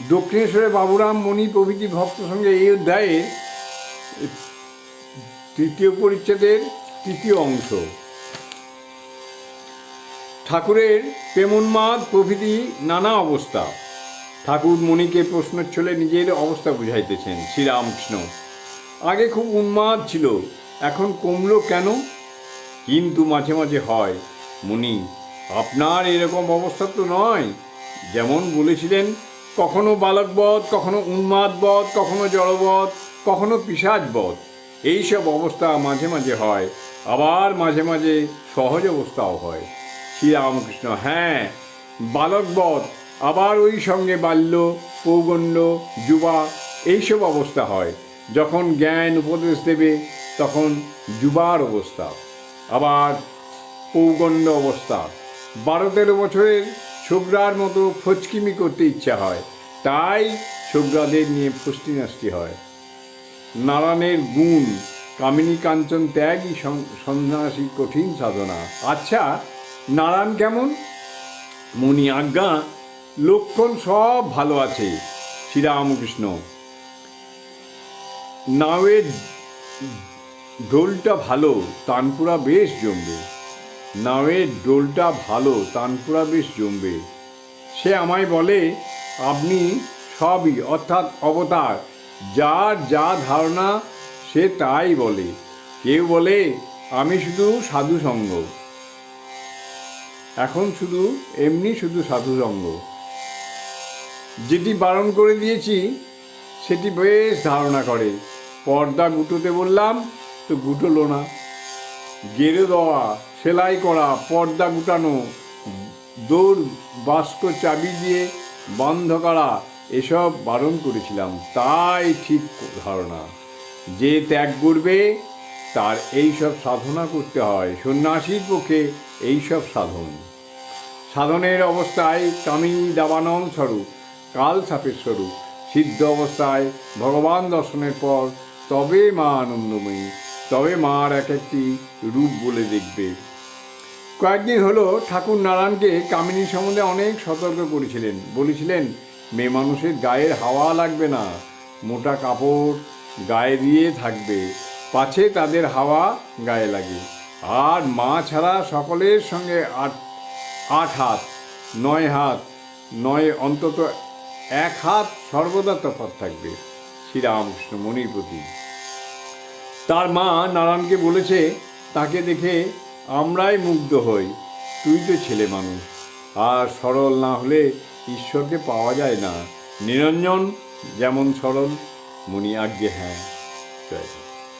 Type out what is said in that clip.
দক্ষিণেশ্বরে বাবুরাম মণি প্রভৃতি ভক্ত সঙ্গে এই অধ্যায়ে তৃতীয় পরিচ্ছেদের তৃতীয় অংশ। ঠাকুরের প্রেমোন্মাদ প্রভৃতি নানা অবস্থা। ঠাকুর মণিকে প্রশ্ন প্রশ্নচ্ছলে নিজের অবস্থা বুঝাইতেছেন শ্রীরামকৃষ্ণ। আগে খুব উন্মাদ ছিল, এখন কমলো কেন? কিন্তু মাঝে মাঝে হয় মুনি আপনার এরকম অবস্থা তো নয়, যেমন বলেছিলেন কখনো বালকবধ, কখনো উন্মাদবধ, কখনো জড়বধ, কখনো পিসাজবধ এইসব অবস্থা মাঝে মাঝে হয়। আবার মাঝে মাঝে সহজ অবস্থাও হয়। শ্রীরামকৃষ্ণ হ্যাঁ বালকবধ, আবার ওই সঙ্গে বাল্য পৌগণ্য যুবা, এইসব অবস্থা হয়। যখন জ্ঞান উপদেশ দেবে, তখন যুবার অবস্থা। আবার পৌগণ্ড অবস্থা। বারো তেরো বছরের ছোকরার মতো ফচকিমি করতে ইচ্ছা হয়, তাই ছোকরাদের নিয়ে ফুষ্টি নাস্তি হয়। নারায়ণের গুণ, কামিনী কাঞ্চন ত্যাগই সন- সন্ন্যাসী কঠিন সাধনা। আচ্ছা নারায়ণ কেমন? মুনি আজ্ঞা, লক্ষণ সব ভালো আছে, শ্রীরামকৃষ্ণ। নাওয়ের ডোলটা ভালো, তানপুরা বেশ জমবে। নাওয়ের ডোলটা ভালো, তানপুরা বেশ জমবে। সে আমায় বলে, আপনি সবই, অর্থাৎ অবতার, যার যা ধারণা সে তাই বলে। কেউ বলে, আমি শুধু সাধু সঙ্গ এখন শুধু এমনি শুধু সাধু সঙ্গ যেটি বারণ করে দিয়েছি, সেটি বেশ ধারণা করে। পর্দা গুটোতে বললাম, তো গুটোলো না। গেড়ে দেওয়া সেলাই করা, পর্দা গুটানো দৌড় বাস্ক চাবি দিয়ে বন্ধ করা, এসব বারণ করেছিলাম। তাই ঠিক ধারণা। যে ত্যাগ করবে, তার এই সব সাধনা করতে হয়। সন্ন্যাসীর পক্ষে এই সব সাধন। সাধনের অবস্থায় কামিনী দাবানন স্বরূপ, কাল সাপের স্বরূপ, সিদ্ধ অবস্থায় ভগবান দর্শনের পর তবে মা আনন্দময়ী। তবে মার এক একটি রূপ বলে দেখবে। কয়েকদিন হলো ঠাকুর নারায়ণকে কামিনী সম্বন্ধে অনেক সতর্ক করেছিলেন। বলেছিলেন, মেয়ে মানুষের গায়ের হাওয়া লাগবে না, মোটা কাপড় গায়ে দিয়ে থাকবে, পাছে তাদের হাওয়া গায়ে লাগে। আর মা ছাড়া সকলের সঙ্গে আট আট হাত, নয় হাত, নয় অন্তত এক হাত সর্বদা তফাৎ থাকবে। শ্রীরামকৃষ্ণ মনির প্রতি। তার মা নারায়ণকে বলেছে, তাকে দেখে আমরাই মুগ্ধ হই। তুই তো ছেলে মানুষ। আর সরল না হলে ঈশ্বরকে পাওয়া যায় না। নিরঞ্জন যেমন সরল মনি আজ্ঞে হ্যাঁ। জয়